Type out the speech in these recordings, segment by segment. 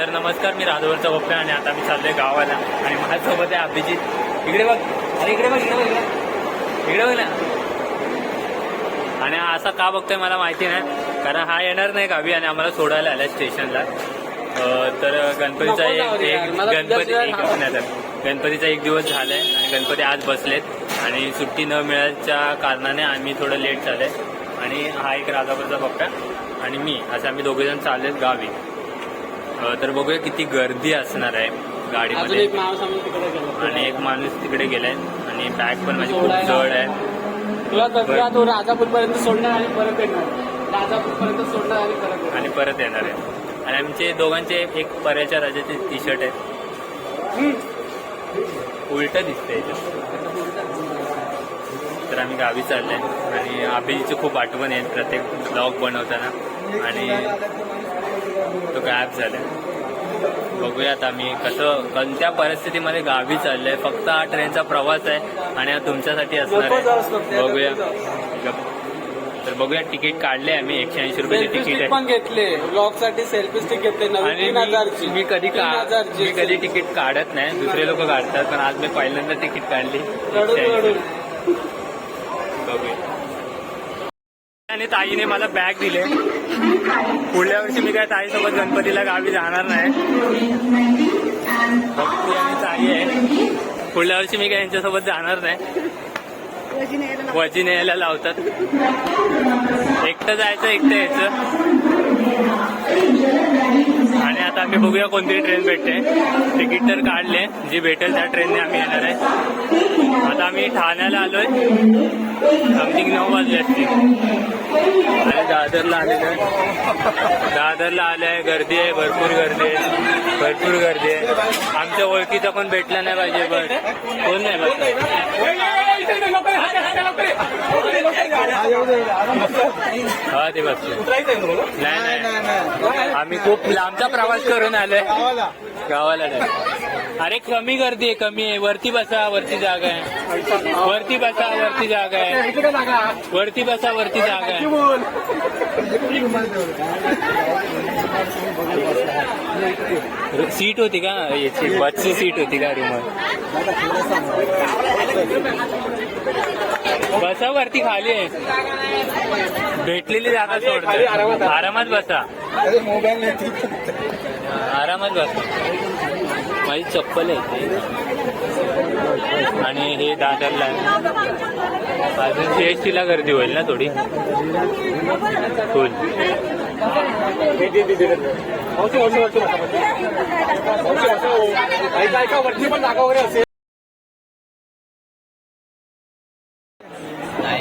तर नमस्कार मी राधवरचा बप्पा आणि आता मी चाललोय गावाला. आणि माझ्यासोबत आहे अभिजित. इकडे बघ. अरे इकडे बघ इकडे बघ इकडे. बघ ना. आणि असा का बघतोय मला माहिती नाही कारण हा येणार नाही गावी आणि आम्हाला सोडायला आलाय स्टेशनला. तर गणपतीचा एक गणपती गणपतीचा एक दिवस झालाय आणि गणपती आज बसलेत. आणि सुट्टी न मिळायच्या कारणाने आम्ही थोडं लेट झालंय. आणि हा एक राधापूरचा बप्पा आणि मी असं आम्ही दोघे जण चाललेत गावी. तर बघूया किती गर्दी असणार आहे गाडीमध्ये. आणि एक माणूस तिकडे गेलाय. आणि बॅग पण माझी खूप जड आहे. तुला तो राजापूर पर्यंत सोडणार आणि परत येणार. राजापूर पर्यंत सोडणार आणि परत येणार. आणि परत येणार आहे. आणि आमचे दोघांचे एक पर्याच्या राजाचे टी शर्ट आहे उलट दिसतंय तर आम्ही गावी चाललोय. आणि अभिजीची खूप आठवण आहे प्रत्येक ब्लॉग बनवताना. आणि तो गायब झालाय बघूया आता आम्ही कसं कोणत्या परिस्थितीमध्ये गावी चाललोय. फक्त हा ट्रेनचा प्रवास आहे आणि हा तुमच्यासाठी असणार आहे. बघूया. तर बघूया तिकीट काढले आम्ही. एकशे ऐंशी रुपयाचे सेल्फी तिकीट पण घेतले. ब्लॉगसाठी सेल्फी स्टिक घेतले. आणि मी- कधी मी कधी तिकीट काढत नाही. दुसरे लोक काढतात पण आज मी पहिल्यांदा तिकीट काढली. बघूया. आणि ताईने मला बॅग दिले. पुढल्या वर्षी मी काय ताईसोबत गणपतीला गावी जाणार नाही. भक्ती आणि ताई आहे. पुढल्या वर्षी मी काय यांच्यासोबत जाणार नाही. वजी न्यायला लावतात. एकटं जायचं एकटं यायचं. आणि आता आम्ही बघूया कोणती ट्रेन भेटते. तिकीट तर काढले. जी भेटेल त्या ट्रेनने आम्ही येणार आहे. आता आम्ही ठाण्याला आलोय. समथिंग नऊ वाजले असतील. आणि दादरला आलेलो आहे. दादरला आलोय गर्दी आहे. भरपूर गर्दी आहे. भरपूर गर्दी आहे. आमच्या ओळखीचा पण भेटला नाही पाहिजे पण कोण नाही बस. हा ते बस. नाही नाही. आम्ही खूप लांबचा प्रवास करून आलोय. गावाला नाही. अरे कमी गर्दी आहे कमी आहे. वरती बसा वरती जागा आहे. वरती बसा वरती जागा आहे. वरती बसा वरती जागा आहे. सीट होती का? याची बसची सीट होती का रूमवर बसा वरती खाली आहे. भेटलेली जागा सोडतो आरामात बसा. आरामात बसा. माझी चप्पल आहे आणि हे दादरला अजून सीएसटी ला गर्दी होईल ना थोडी. फुल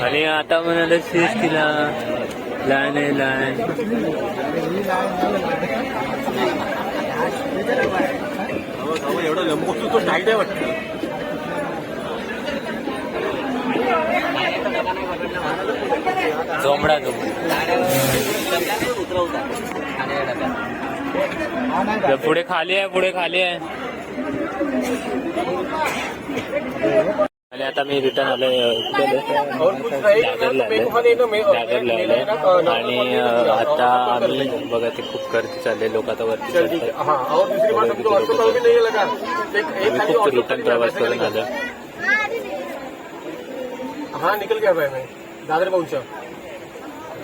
आणि आता म्हणाले सीएसटीला लाईन आहे लाईन. एवढं लंबू तो टाईट आहे वाटतं. जोमडा झोमडा पुढे खाली आहे पुढे खाली आहे. आता मी रिटर्न आलोय दादरला आलोय. दादरला आलोय. आणि आता आम्ही बघा ते खूप गर्दी चालले लोक आता वरती चढतायत. हाँ और दूसरी बात हमको वर्षों का भी नहीं लगा एक एक आम्ही खूप रिटर्न प्रवास करून आलो हाँ निकल गया भाई मैं दादर पहुंचा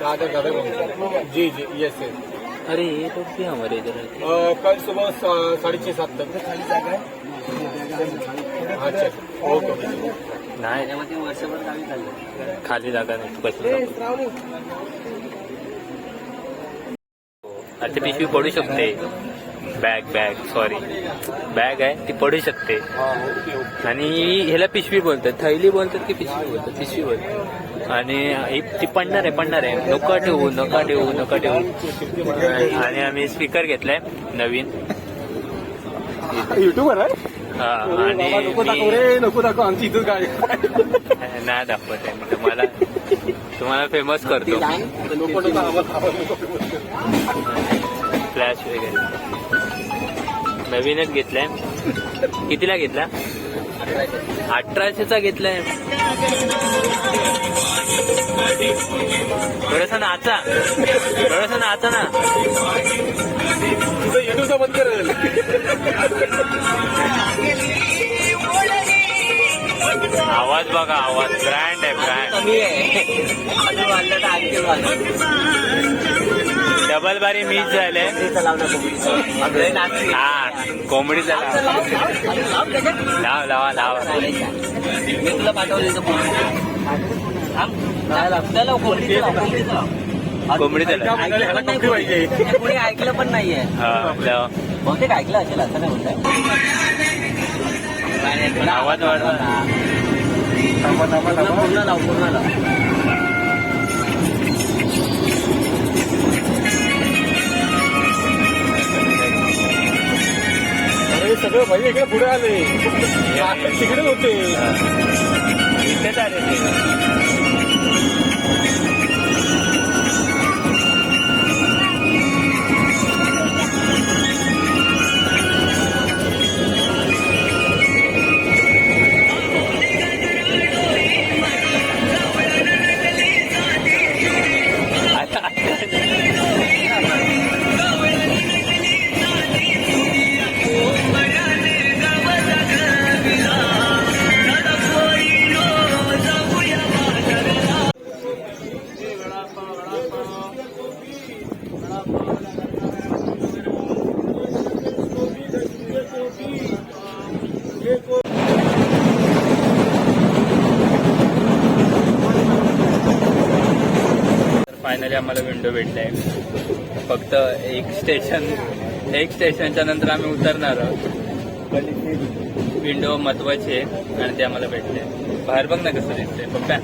दादर दादर पहुंचा जी जी यस यस अरे ये लोग भी हमारे इधर है अ, कल सुबह सा- साढ़े छः सात तक. अच्छा ओके. नाही. खाली जागा नाही तू कशी आता पिशवी पडू शकते. बॅग बॅग सॉरी बॅग आहे ती पडू शकते. आणि ह्याला पिशवी बोलतात. थैली बोलतात की पिशवी बोलतात? पिशवी बोलतात. आणि ती पडणार आहे पडणार आहे. नका ठेवू नका ठेवू नका ठेवू. आणि आम्ही स्पीकर घेतलाय नवीन. युट्यूबर आहे? आणि नको दाखव रे नको दाखव आमची इथंच गाडी नाही दाखवत आहे तुम्हाला तुम्हाला फेमस करतो. फ्लॅश वगैरे. नवीनच घेतलाय. कितीला घेतला? अठराशेचा घेतलाय. थोडस नाचा थोडस नाचा ना. तुझं युट्यूबचा तुला बंद करेल. आवाज बघा आवाज. ब्रँड आहे ब्रँड डबल बारी मिस झाले. हा कोंबडीचा लाव, लाव. लाव, लाव, लाव त्याच्यात. लाव लावा. लावा मी तुला पाठवलं कोणी. ऐकलं पण नाहीये. लावा. बहुतेक ऐकलं असेल असं नाही आवाज वाढवा. थांबा थांबा पूर्ण थांबा पूर्ण लाव पूर्ण लाव अरे सगळं भाई इकडे पुढे आले नाटक तिकडेच होते इथेच आले ते. फायनली आम्हाला विंडो भेटलाय. फक्त एक स्टेशन एक स्टेशनच्या नंतर आम्ही उतरणार आहोत. पण विंडो महत्वाची आहे आणि ते आम्हाला भेटले. बाहेर बघ ना कसं दिसतंय. पप्पा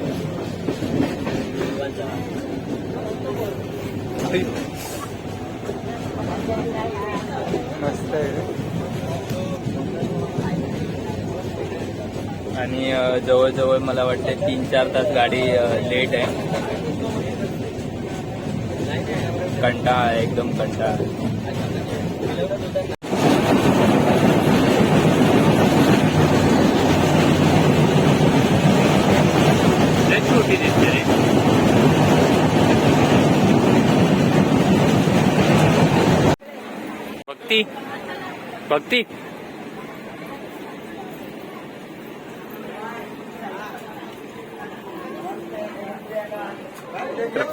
मस्त आहे. आणि जवळजवळ मला वाटतं तीन चार तास गाडी लेट आहे. कंटाळा एकदम कंटाळा. भक्ती. भक्ती.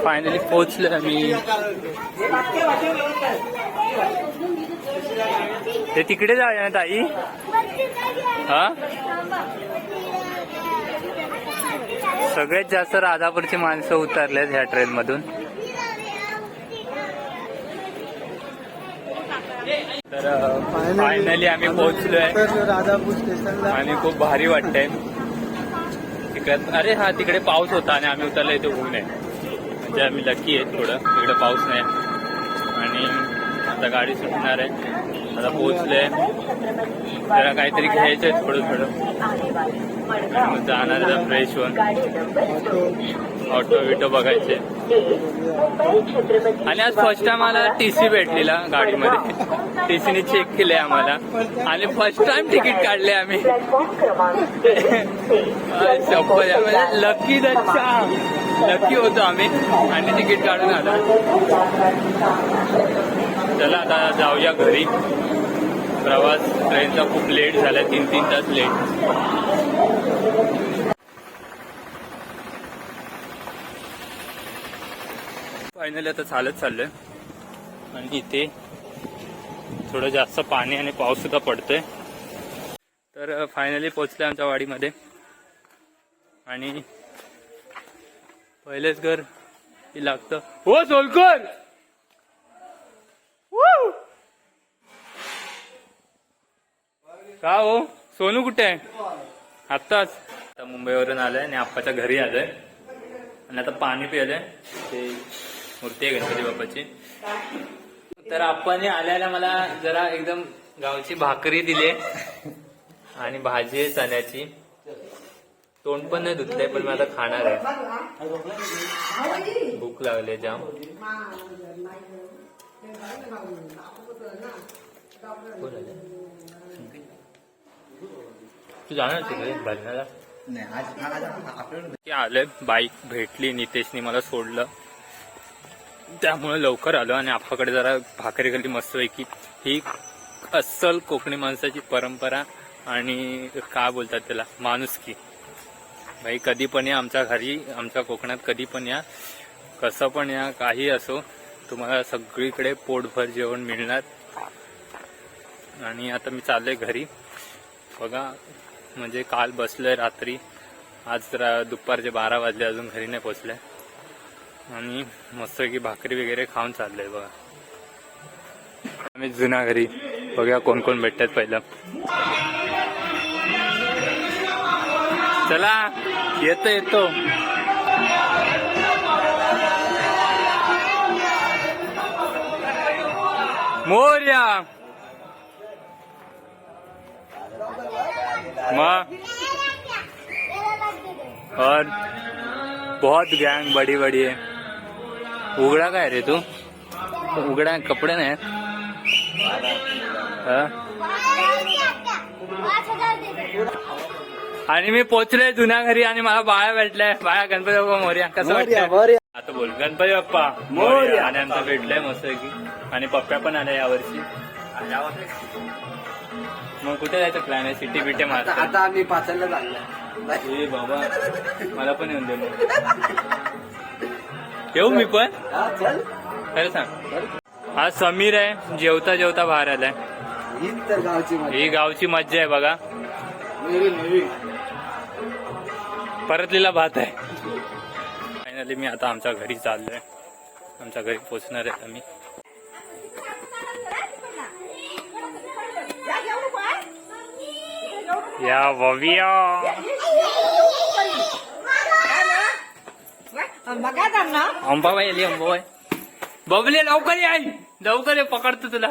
फायनली पोहोचलो आम्ही. ते तिकडे जाऊया ना ताई. हा? सगळ्यात जास्त राधापूरची माणसं उतरलेत ह्या ट्रेन मधून. तर फायनली आम्ही पोहोचलोय. राधापूर स्टेशनला आणि खूप भारी वाटतंय. तिकडे अरे हा तिकडे पाऊस होता आणि आम्ही उतरलो इथे ऊन आहे. म्हणजे आम्ही लकी आहे थोडं. इकडं पाऊस नाही. आणि आता गाडी सुटणार आहे. आता पोहोचले जरा काहीतरी घ्यायचंय थोडं थोडं मग जाणार फ्रेश होऊन ऑटो विटो बघायचे. आणि आज फर्स्ट टाइम मला टीसी भेटलेला गाडीमध्ये. टीसीने चेक केलंय आम्हाला. आणि फर्स्ट टाइम तिकीट काढले आम्ही. लकी दच्छा लकी होतो आम्ही. आणि तिकीट काढून आलो. चला आता जाऊया घरी. प्रवास ट्रेनचा खूप लेट झाला तीन तीन तास लेट फायनली आता चालत चाललंय. आणि इथे थोडं जास्त पाणी आणि पाऊस सुद्धा पडतोय. तर फायनली पोहोचलंय आमच्या वाडीमध्ये. आणि पहिलेच घर की लागतं. हो सोलकर! का हो? सोनू कुठे आहे? आत्ताच. आता मुंबईवरून आलंय आणि आप्पाच्या घरी आलंय. आणि आता पाणी पिलंय ते मूर्ती आहे गणपती बाप्पाची. तर आपण आल्याला मला जरा एकदम गावची भाकरी दिली आणि भाजी आहे चण्याची. तोंड पण नाही धुतलंय पण मी आता खाणार आहे. भूक लागली जाम? तू जाणार भजनाला? आलोय बाईक भेटली नितेशनी मला सोडलं. त्यामुळे लवकर आलो आणि आपल्याकडे जरा भाकरी खाली मस्त पैकी ही अस्सल कोकणी माणसाची परंपरा आणि काय बोलतात त्याला? माणुसकी. भाई कधी पण या आमच्या घरी आमच्या कोकणात कधी पण या. कसं पण या काही असो तुम्हाला सगळीकडे पोटभर जेवण मिळणार. आणि आता मी चाललोय घरी. बघा म्हणजे काल बसलोय रात्री. आज रा दुपारचे बारा वाजले अजून घरी नाही पोचले आणि मस्त की भाकरी वगैरे खाऊन चाललोय बघा. आम्ही जुन्या घरी बघूया कोण कोण भेटतात पहिलं. चला येतो येतो. मोर्या. मग और बहुत गैंग बड़ी बड़ी है। उघडा काय रे तू? उघडा कपडे नाही? आणि मी पोचलोय जुन्या घरी आणि मला बाळा भेटलाय. बाळा गणपती बाप्पा मोर्या. कसं वाटतंय? आता बोल. गणपती बाप्पा मोर्या. आणि आमचं भेटलंय मस्त की आणि पप्प्या पण आल्या यावर्षी. मग कुठे जायचं प्लॅन आहे? सिटी बिटी मारतो आता आम्ही पाचलला चाललो ए बाबा मला पण येऊन दे येऊ मी पण हा चल. खरं सांग. हा समीर आहे. जेवता जेवता बाहेर आलाय. ही गावची मज्जा आहे बघा. परतलेला भात आहे. फायनली मी आता आमच्या घरी चाललोय. आमच्या घरी पोचणार आहे आम्ही. या भव्या बघा त्यांना. अंबाबाई आली अंबाबाई. बबले लवकर ये आई. लवकर ये पकडतो तुला.